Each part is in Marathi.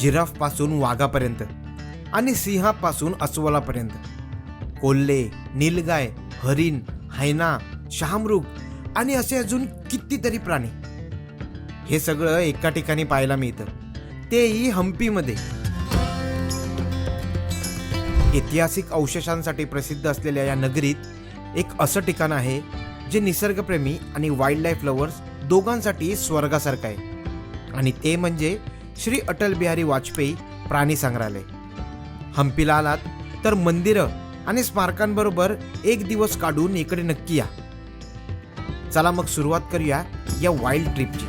जिराफपासून वाघापर्यंत आणि सिंहापासून अस्वलापर्यंत. कोल्हे नीलगाय हरिण हैना शहामृग आणि असे अजून कितीतरी प्राणी. हे सगळं एका ठिकाणी पाहायला मिळतं. तेही हम्पीमध्ये. ऐतिहासिक अवशेषांसाठी प्रसिद्ध असलेल्या या नगरीत एक असं ठिकाण आहे जे निसर्गप्रेमी आणि वाईल्ड लाईफ लवर्स दोघांसाठी स्वर्गासारखं आहे. आणि ते म्हणजे श्री अटल बिहारी वाजपेयी प्राणी संग्रहालय. हम्पीला आलात तर मंदिरं आणि स्मारकांबरोबर एक दिवस काढून इकडे नक्की या. चला मग सुरुवात करूया या वाईल्ड ट्रिपची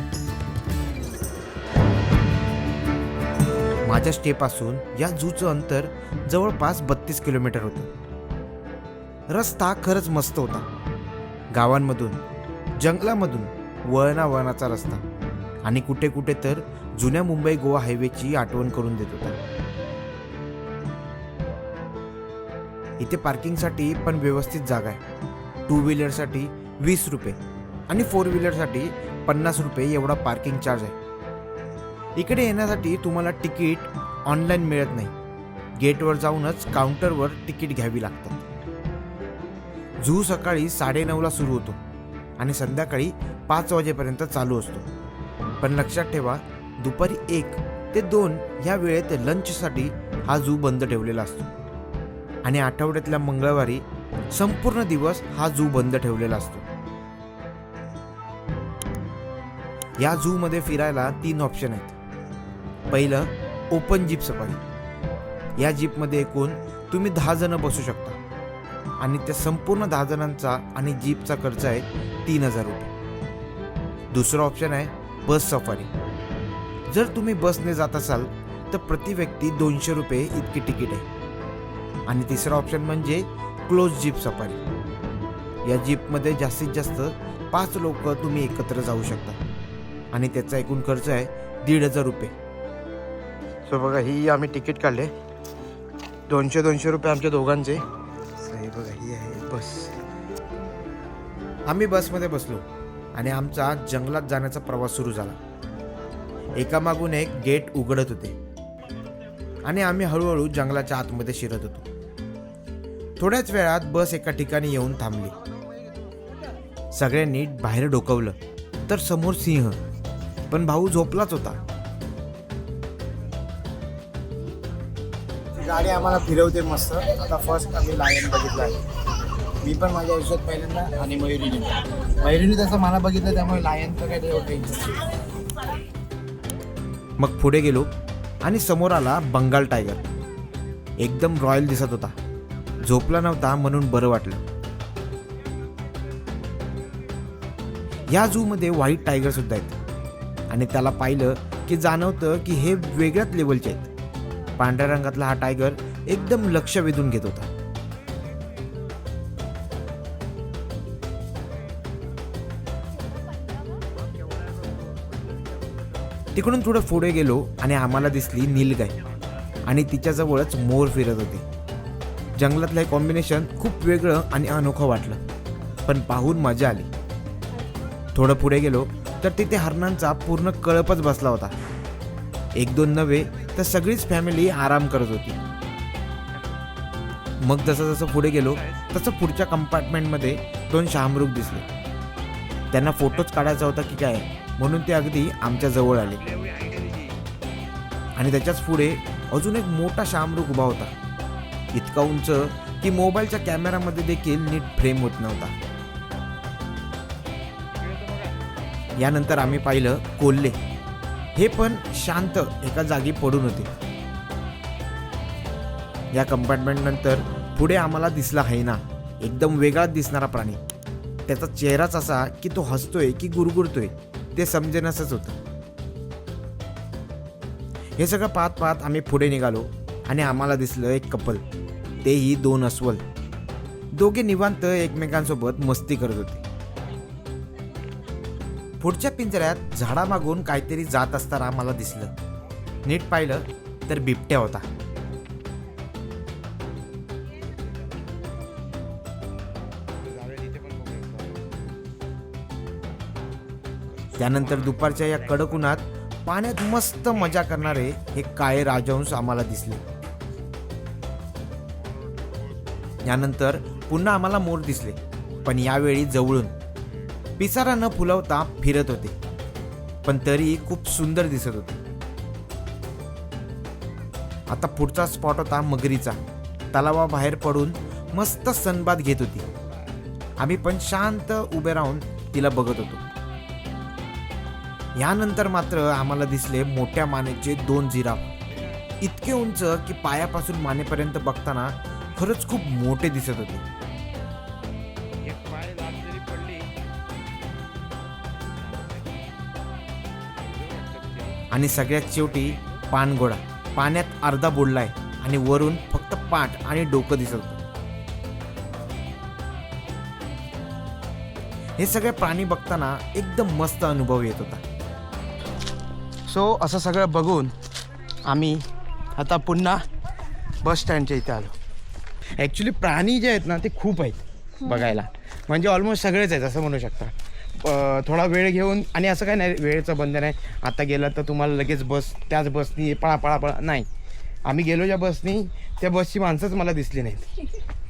माझ्या स्टेपासून या जूचं अंतर जवळपास बत्तीस किलोमीटर होतं. रस्ता खरंच मस्त होता. गावांमधून जंगलामधून वळणावळणाचा रस्ता. आणि कुठे कुठे तर जुन्या मुंबई गोवा हायवेची आठवण करून देत होता. इथे पार्किंगसाठी पण व्यवस्थित जागा आहे. टू व्हीलरसाठी वीस रुपये आणि फोर व्हीलरसाठी पन्नास रुपये एवढा पार्किंग चार्ज आहे. इकडे येण्यासाठी तुम्हाला तिकीट ऑनलाईन मिळत नाही. गेटवर जाऊनच काउंटरवर तिकीट घ्यावी लागतात. झू सकाळी साडेनऊला सुरू होतो आणि संध्याकाळी पाच वाजेपर्यंत चालू असतो. पण लक्षात ठेवा दुपारी एक ते दोन ह्या वेळेत लंचसाठी हा झू बंद ठेवलेला असतो. आणि आठवड्यातल्या मंगळवारी संपूर्ण दिवस हा झू बंद ठेवलेला असतो. या झूमध्ये फिरायला तीन ऑप्शन आहेत. पहिलं ओपन जीप सफारी या जीपमध्ये एकूण तुम्ही दहा जण बसू शकता. आणि त्या संपूर्ण दहा जणांचा आणि जीपचा खर्च आहे तीन हजार रुपये. दुसरं ऑप्शन आहे बस सफारी जर तुम्ही बसने जात असाल तर प्रति व्यक्ती दोनशे रुपये इतकी तिकीट आहे. आणि तिसरा ऑप्शन म्हणजे क्लोज जीप सफारी या जीपमध्ये जास्तीत जास्त पाच लोक तुम्ही एकत्र जाऊ शकता. आणि त्याचा एकूण खर्च आहे दीड हजार रुपये. सो बघा ही आम्ही तिकीट काढले. दोनशे दोनशे रुपये आमच्या दोघांचे. हे बघा ही आहे बस. आम्ही बसमध्ये बसलो आणि आमचा जंगलात जाण्याचा प्रवास सुरू झाला. एकामागून एक गेट उघडत होते. आणि आम्ही हळूहळू जंगलाच्या आतमध्ये शिरत होतो. थोड्याच वेळात बस एका ठिकाणी येऊन थांबली. सगळ्यांनी बाहेर डोकवलं. तर समोर सिंह पण भाऊ झोपलाच होता. गाडी आम्हाला फिरवते मस्त. आता फर्स्ट आम्ही लायन बघितलं आहे. मी पण माझ्या आयुष्यात पहिल्यांदा आणि मयुरीने मयुरीने तसं मला बघितलं त्यामुळे लायनचं काही एवढं मग पुढे गेलो आणि समोर आला बंगाल टायगर. एकदम रॉयल दिसत होता. झोपला नव्हता म्हणून बरं वाटलं. या झूमध्ये व्हाईट टायगर सुद्धा आहेत. आणि त्याला पाहिलं की जाणवतं की हे वेगळ्याच लेवलचे आहेत. पांढऱ्या रंगातला हा टायगर एकदम लक्ष वेधून घेत होता. तिकडून थोडं पुढे गेलो आणि आम्हाला दिसली नीलगाय आणि तिच्याजवळच मोर फिरत होते. जंगलातलं हे कॉम्बिनेशन खूप वेगळं आणि अनोखं वाटलं. पण पाहून मजा आली. थोडं पुढे गेलो तर तिथे हरणांचा पूर्ण कळपच बसला होता. एक दोन नव्हे तर सगळीच फॅमिली आराम करत होती. मग जसं जसं पुढे गेलो तसं पुढच्या कंपार्टमेंटमध्ये दोन शहामृग दिसले. त्यांना फोटोच काढायचा होता की काय? म्हणून ते अगदी आमच्या जवळ आले. आणि त्याच्याच पुढे अजून एक मोठा शामरुख उभा होता. इतका उंच की मोबाईलच्या कॅमेरामध्ये देखील नीट फ्रेम होत नव्हता. यानंतर आम्ही पाहिलं कोल्हे. हे पण शांत एका जागी पडून होते. या कंपार्टमेंट नंतर पुढे आम्हाला दिसला हैना एकदम वेगळाच दिसणारा प्राणी. त्याचा चेहराच असा की तो हसतोय की गुरगुरतोय. ते समजेनसंच होतं. हे सगळं पाहत पाहत आम्ही पुढे निघालो आणि आम्हाला दिसलं एक कपल. तेही दोन अस्वल. दोघे निवांत एकमेकांसोबत मस्ती करत होते. पुढच्या पिंजऱ्यात झाडामागून काहीतरी जात असताना आम्हाला दिसलं. नीट पाहिलं तर बिबट्या होता. त्यानंतर दुपारच्या या कडक उन्हात पाण्यात मस्त मजा करणारे हे काळे राजहंस आम्हाला दिसले. यानंतर पुन्हा आम्हाला मोर दिसले पण यावेळी जवळून. पिसारा न फुलवता फिरत होते पण तरी खूप सुंदर दिसत होते. आता पुढचा स्पॉट होता मगरीचा. तलावाबाहेर पडून मस्त सनबाद घेत होती. आम्ही पण शांत उभे राहून तिला बघत होतो. यानंतर मात्र आम्हाला दिसले मोठ्या मानेचे दोन जिराफ. इतके उंच की पायापासून मानेपर्यंत बघताना खरंच खूप मोठे दिसत होते. आणि सगळ्यात शेवटी पानगोळा पाण्यात अर्धा बुडलाय आणि वरून फक्त पाठ आणि डोकं दिसत होतं. हे सगळे प्राणी बघताना एकदम मस्त अनुभव येत होता. सो असं सगळं बघून आम्ही आता पुन्हा बस स्टँडच्या इथे आलो. ॲक्च्युली प्राणी जे आहेत ना ते खूप आहेत बघायला. म्हणजे ऑलमोस्ट सगळेच आहेत असं म्हणू शकता. थोडा वेळ घेऊन आणि असं काय नाही वेळेचं बंधन आहे. आता गेलं तर तुम्हाला लगेच बस त्याच बसनी पळा पळा पळा नाही. आम्ही गेलो ज्या बसनी त्या बसची माणसंच मला दिसली नाहीत.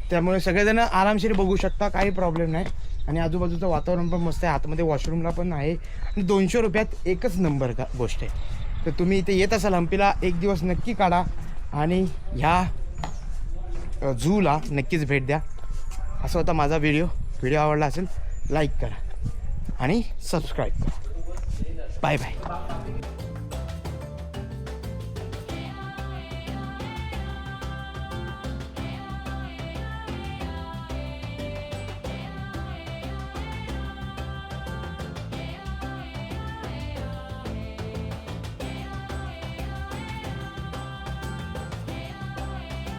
त्यामुळे सगळेजण आरामशीर बघू शकता काही प्रॉब्लेम नाही. आणि आजूबाजूचं वातावरण पण मस्त आहे. आतमध्ये वॉशरूमला पण आहे. आणि दोनशे रुपयात एकच नंबर का गोष्ट आहे. तर तुम्ही इथे येत असाल हंपीला एक दिवस नक्की काढा आणि ह्या झूला नक्कीच भेट द्या. असा होता माझा व्हिडिओ व्हिडिओ आवडला असेल लाईक करा आणि सबस्क्राईब करा. Bye bye